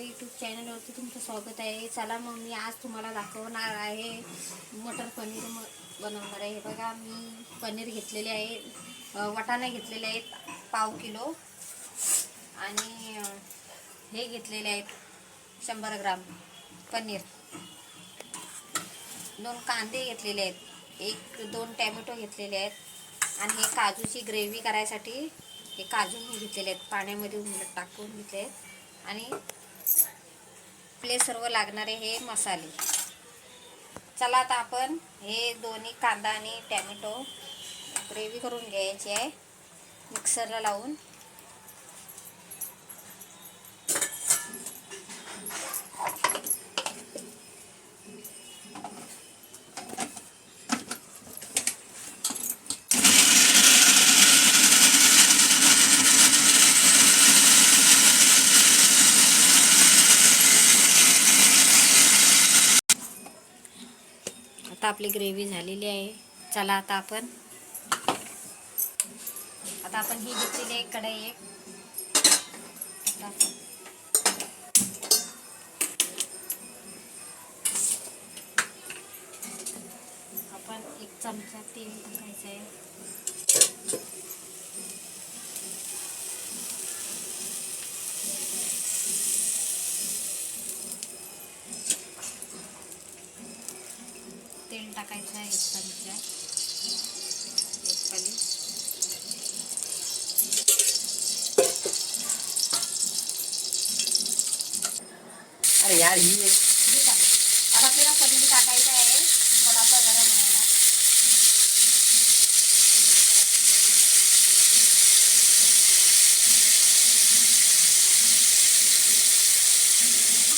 YouTube चॅनलवरती तुमचं स्वागत आहे. चला मग मी आज तुम्हाला दाखवणार आहे मटर पनीर म बनवणार आहे. हे बघा मी पनीर घेतलेले आहे. वटाणा घेतलेले आहेत पाव किलो. आणि हे घेतलेले आहेत शंभर ग्राम पनीर. दोन कांदे घेतलेले आहेत. एक दोन टॅमॅटो घेतलेले आहेत. आणि हे काजूची ग्रेव्ही करायसाठी हे काजू मी घेतलेले आहेत. पाण्यामध्ये टाकून घेतले आहेत. आणि आपले सर्व लागणारे हे मसाले. चला आता आपण हे दोन्ही कांदा आणि टॅमॅटो ग्रेव्ही करून घ्यायची आहे. मिक्सरला लावून. आता आपली ग्रेव्ही झालेली आहे. चला आता आपण. आता आपण ही घेतलेली आहे कढई एक. आपण एक चमचा तेल घ्यायचं आहे. टाकायचं आहे एक चमचा. एक पली अरे यार ही आता आपल्याला पनीर टाकायचं आहे. थोडासा गरम व्हायला.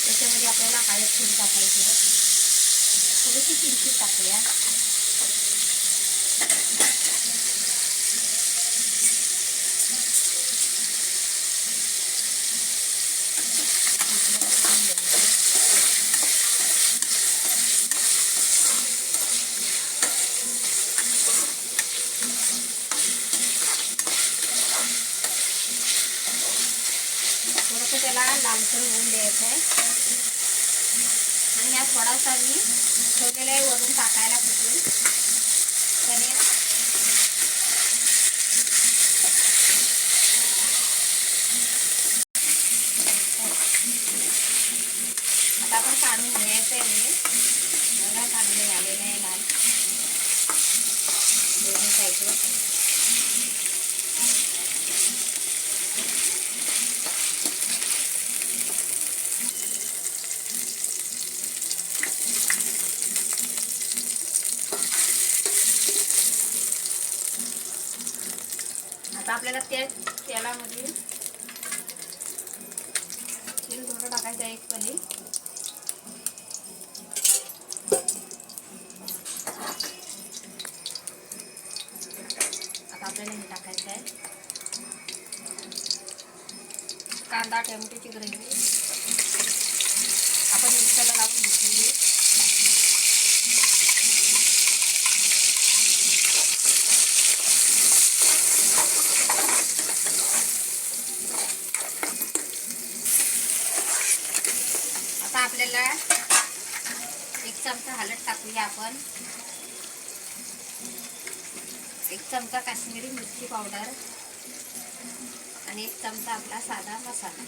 त्याच्यामध्ये आपल्याला हळद फूड टाकायची आहे. थोडीशी किंचित टाकूया. थोडंसं त्याला लालसर होऊन द्यायचं आहे आणि या थोडासा मी ठेवलेलं आहे वरून टाकायला कुठून? पनीर आता आपण काढून घ्यायचं आहे हे. बघा चांगले झालेले आहे लाल. दोन्ही साईडवर आता आपल्याला त्या तेलामध्ये तेल थोडं टाकायचं आहे एक पली. आता आपल्याला हे टाकायचं आहे. कांदा टोमॅटोची ग्रेव्ही. आपण मिक्सरला लावून घेतलेली आता आपल्याला एक टाकूया आपण. एक चमचा काश्मीरी मिरची पावडर आणि एक चमचा आपला साधा मसाला.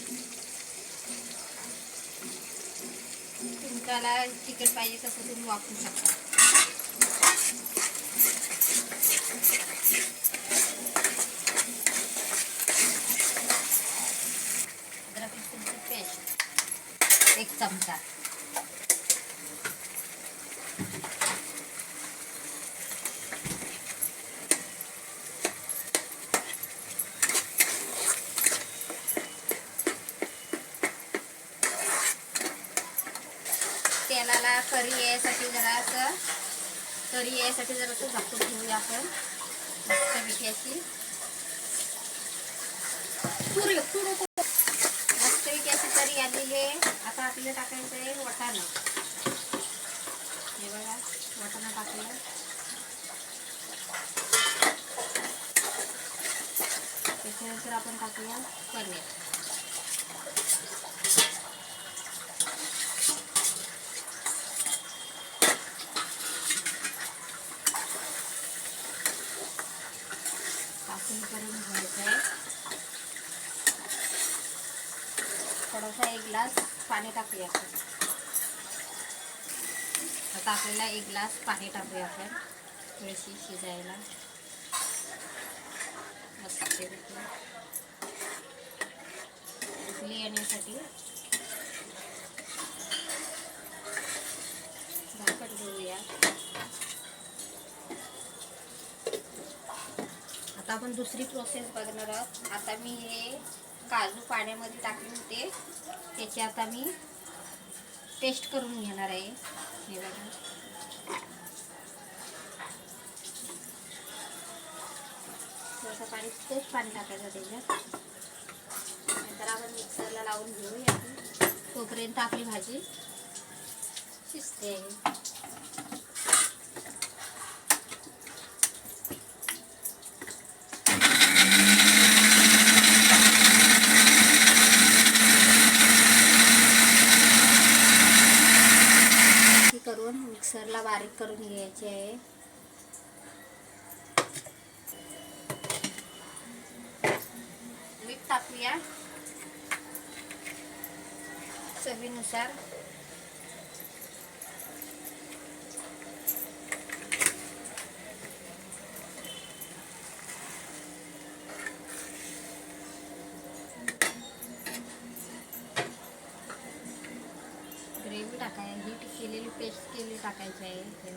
तुमच्याला तिखट पाहिजे तसं तुम्ही वापरू शकता. अद्रक पेस्ट एक चमचा. तेलाला करी यायसाठी जरासं करी यायसाठी जरासं झाकून ठेवूया आपण. मस्तपैकी अशी. पुरी पुरी मस्तपैकी अशी तरी आलेली आहे. आता आपल्याला टाकायचं आहे वाटाणा. हे बघा वाटाणा टाकूया त्याच्यानंतर आपण टाकूया पनीर. तेल करून घ्यायचं आहे थोडासा एक ग्लास पाणी टाकूया. आपण आता आपल्याला एक ग्लास पाणी टाकूया आपण. तुळशी शिजायला. मस्त उकली येण्यासाठी. झाकण देऊया आता आपण दुसरी प्रोसेस बघणार आहोत. आता मी हे काजू पाण्यामध्ये टाकले होते त्याची आता मी पेस्ट करून घेणार आहे. हे बघा. थोडंसं पाणी तेच पाणी टाकायचं त्याच्यात. नंतर आपण मिक्सरला लावून घेऊया तोपर्यंत आपली भाजी शिजते ही करून मिक्सरला बारीक करून घ्यायची आहे मीठ टाकूया चवीनुसार ग्रेव्ही टाकाय हीट केलेली पेस्ट केली टाकायची आहे हे